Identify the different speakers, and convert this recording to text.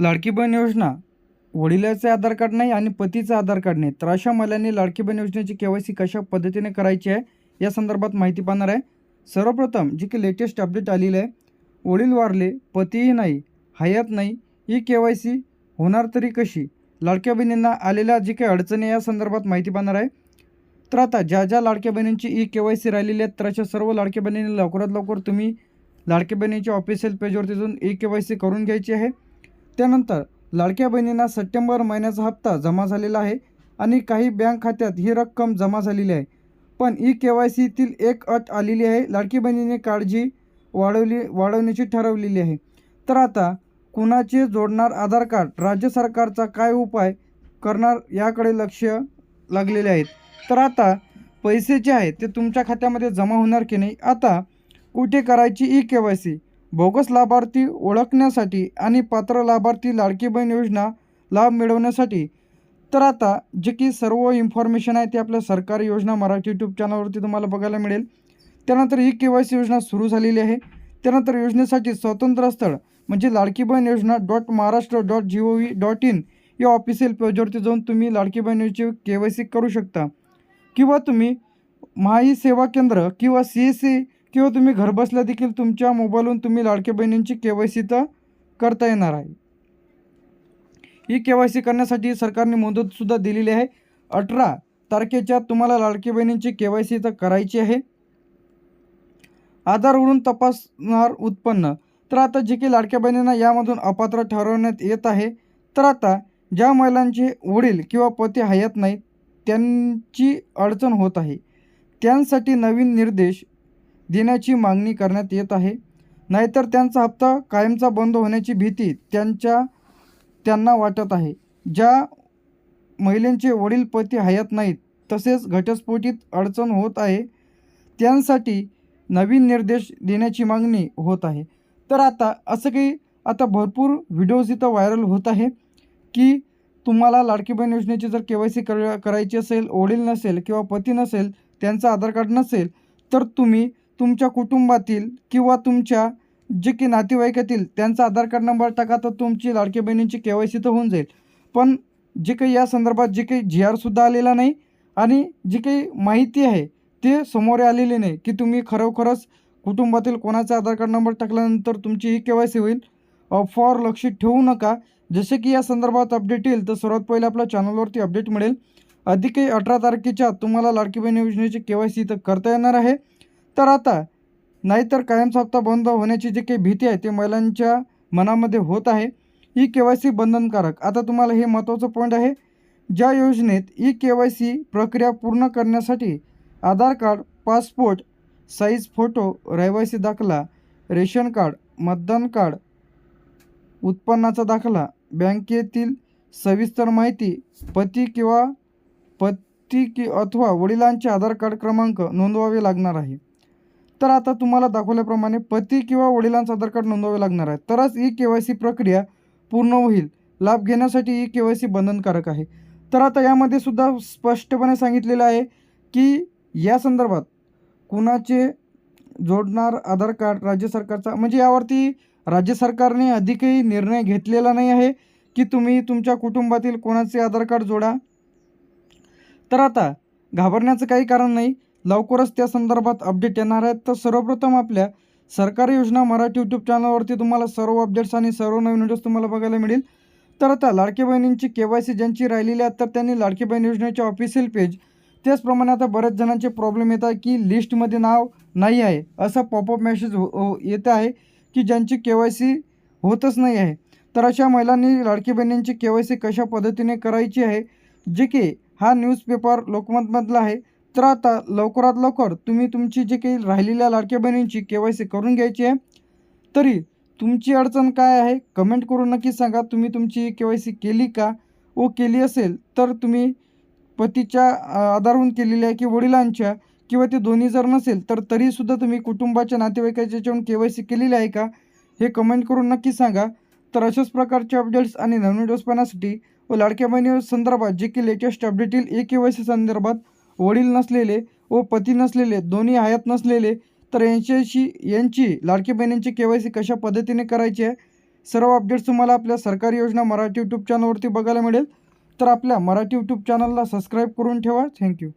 Speaker 1: लाडकी बहीण योजना वडिलाचे आधार कार्ड नाही आणि पतीचं आधार कार्ड नाही. तर अशा महिलांनी लाडकी बहीण योजनेची के वाय सी कशा पद्धतीने करायची आहे या संदर्भात माहिती पाहणार आहे. सर्वप्रथम जी की लेटेस्ट अपडेट आलेली आहे वडील वारले पतीही नाही हयात नाही ही के वाय सी होणार तरी कशी? लाडक्या बहिणींना आलेल्या जी काही अडचणी आहे या संदर्भात माहिती पाहणार आहे. तर आता ज्या ज्या लाडक्या बहिणींची ई के वाय सी राहिलेली आहेत तर अशा सर्व लाडक्या बहिणींनी लवकरात लवकर तुम्ही लाडक्या बहिणीच्या ऑफिशियल पेजवरती जाऊन ई के वाय सी करून घ्यायची आहे. त्यानंतर लाडक्या बहिणींना सप्टेंबर महिन्याचा हप्ता जमा झालेला आहे आणि काही बँक खात्यात ही रक्कम जमा झालेली आहे. पण ई के वाय सीतील एक अट आलेली आहे. लाडकी बहिणीने काळजी वाढवली वाढवण्याची ठरवलेली आहे. तर आता कुणाचे जोडणार आधार कार्ड राज्य सरकारचा काय उपाय करणार याकडे लक्ष लागलेले आहेत. तर आता पैसे जे आहेत ते तुमच्या खात्यामध्ये जमा होणार की नाही? आता कुठे करायची E K Y C? Bogus लाभार्थी ओळखण्यासाठी आणि पात्र लाभार्थी लाडकी बहीण योजना लाभ मिळवण्यासाठी. तर आता जे की सर्व इन्फॉर्मेशन आहे ते आपल्या सरकारी योजना मराठी यूट्यूब चॅनलवरती तुम्हाला बघायला मिळेल. त्यानंतर ही के वाय सी योजना सुरू झालेली आहे. त्यानंतर योजनेसाठी स्वतंत्र स्थळ म्हणजे Ladki Bahin Yojana dot Maharashtra dot G O V dot in या ऑफिशियल पेजवरती जाऊन तुम्ही लाडकी बहीण योजनेची के वाय सी करू शकता. किंवा तुम्ही माही सेवा केंद्र किंवा सी एस सी किंवा हो तुम्ही घरबसल्या देखील तुमच्या मोबाईलवरून तुम्ही लाडक्या बहिणींची के वाय सी तर करता येणार आहे. ही के वाय सी करण्यासाठी सरकारने मुदतसुद्धा दिलेली आहे. अठरा तारखेच्या तुम्हाला लाडकी बहिणींची के वाय सी तर करायची आहे. आधारवरून तपासणार उत्पन्न. तर आता जे की लाडक्या बहिणींना यामधून अपात्र ठरवण्यात येत आहे. तर आता ज्या महिलांचे वडील किंवा पती हयात नाहीत त्यांची अडचण होत आहे. त्यांसाठी नवीन निर्देश देण्याची मागणी करण्यात येत आहे. नाहीतर त्यांचा हप्ता कायमचा बंद होण्याची भीती त्यांच्या त्यांना वाटत आहे. ज्या महिलांचे वडील पती हयात नाहीत तसेच घटस्फोटीत अडचण होत आहे त्यांसाठी नवीन निर्देश देण्याची मागणी होत आहे. तर आता असं काही आता भरपूर व्हिडिओज इथं व्हायरल होत आहे की तुम्हाला लाडकी बहीण योजनेची जर के वाय सी कर करायची असेल वडील नसेल किंवा पती नसेल त्यांचं आधार कार्ड नसेल तर तुम्ही तुमच्या कुटुंबातील किंवा तुमच्या जे की नातेवाईकातील त्यांचा आधार कार्ड नंबर टाका तर तुमची लाडकी बहिणींची के वाय सी तर होऊन जाईल. पण जे काही या संदर्भात जे काही जी आरसुद्धा आलेला नाही आणि जी काही माहिती आहे ते समोर आलेली नाही की तुम्ही खरोखरच कुटुंबातील कोणाचा आधार कार्ड नंबर टाकल्यानंतर तुमची ही के वाय सी होईल. फॉर लक्ष ठेवू नका. जसे की या संदर्भात अपडेट येईल तर सर्वात पहिले आपल्या चॅनलवरती अपडेट मिळेल. अधिकही अठरा तारखेच्या तुम्हाला लाडकी बहीण योजनेची के वाय सी तर करता येणार आहे. तर आता नाहीतर कायमचा हप्ता बंद होण्याची जी काही भीती आहे ते महिलांच्या मनामध्ये होत आहे. ई के वाय सी बंधनकारक. आता तुम्हाला हे महत्त्वाचं पॉईंट आहे. ज्या योजनेत ई के वाय सी प्रक्रिया पूर्ण करण्यासाठी Aadhaar card passport size photo रहिवासी दाखला रेशन कार्ड मतदान कार्ड उत्पन्नाचा दाखला बँकेतील सविस्तर माहिती पती किंवा पती कि अथवा वडिलांचे आधार कार्ड क्रमांक नोंदवावे लागणार आहे. तर आता तुम्हाला दाखवल्याप्रमाणे पती किंवा वडिलांचं आधार कार्ड नोंदवावे लागणार आहे. तरच ई के वाय सी प्रक्रिया पूर्ण होईल. लाभ घेण्यासाठी ई के वाय सी बंधनकारक आहे. तर आता यामध्ये सुद्धा स्पष्टपणे सांगितलेलं आहे की या संदर्भात कुणाचे जोडणार आधार कार्ड राज्य सरकारचा म्हणजे यावरती राज्य सरकारने अधिकही निर्णय घेतलेला नाही आहे की तुम्ही तुमच्या कुटुंबातील कोणाचे आधार कार्ड जोडा. तर आता घाबरण्याचं काही कारण नाही. लवकरच त्या संदर्भात अपडेट येणार आहेत. तर सर्वप्रथम आपल्या सरकारी योजना मराठी यूट्यूब चॅनलवरती तुम्हाला सर्व अपडेट्स आणि सर्व नवीन व्हिडिओज तुम्हाला बघायला मिळेल. तर आता लाडकी बहिणींची के वाय सी ज्यांची राहिलेली आहे तर त्यांनी लाडकी बहीण योजनेचे ऑफिशियल पेज त्याचप्रमाणे आता बऱ्याच जणांचे प्रॉब्लेम येत आहे की लिस्टमध्ये नाव नाही आहे. असा पॉपअप मेसेज हो हो येत आहे की ज्यांची के वाय सी होतच नाही आहे. तर अशा महिलांनी लाडकी बहिणींची के वाय सी कशा पद्धतीने करायची आहे? जे की हा न्यूजपेपर लोकमतमधला आहे. तर आता लवकरात लवकर तुम्ही तुमची जे काही राहिलेल्या लाडक्या बहिणींची के वाय सी करून घ्यायची आहे तरी तुमची अडचण काय आहे कमेंट करून नक्की सांगा. तुम्ही तुमची के वाय सी केली का? व केली असेल तर तुम्ही पतीच्या आधारहून केलेली आहे की वडिलांच्या किंवा ते दोन्ही जर नसेल तर तरीसुद्धा तुम्ही कुटुंबाच्या नातेवाईकाच्या याच्यावरून के वाय सी केलेली आहे का? हे कमेंट करून नक्की सांगा. तर अशाच प्रकारचे अपडेट्स आणि नवीन व्हिडिओज पाहण्यासाठी व लाडक्या बहिणी संदर्भात जे की लेटेस्ट अपडेट येईल ए के वाय सी संदर्भात वडील नसलेले व पती नसलेले दोन्ही हयात नसलेले तर यांच्याशी यांची लाडकी बहिणींची के वाय सी कशा पद्धतीने करायची आहे? सर्व अपडेट्स तुम्हाला आपल्या सरकारी योजना मराठी यूट्यूब चॅनलवरती बघायला मिळेल. तर आपल्या मराठी यूट्यूब चॅनलला सबस्क्राईब करून ठेवा. थँक्यू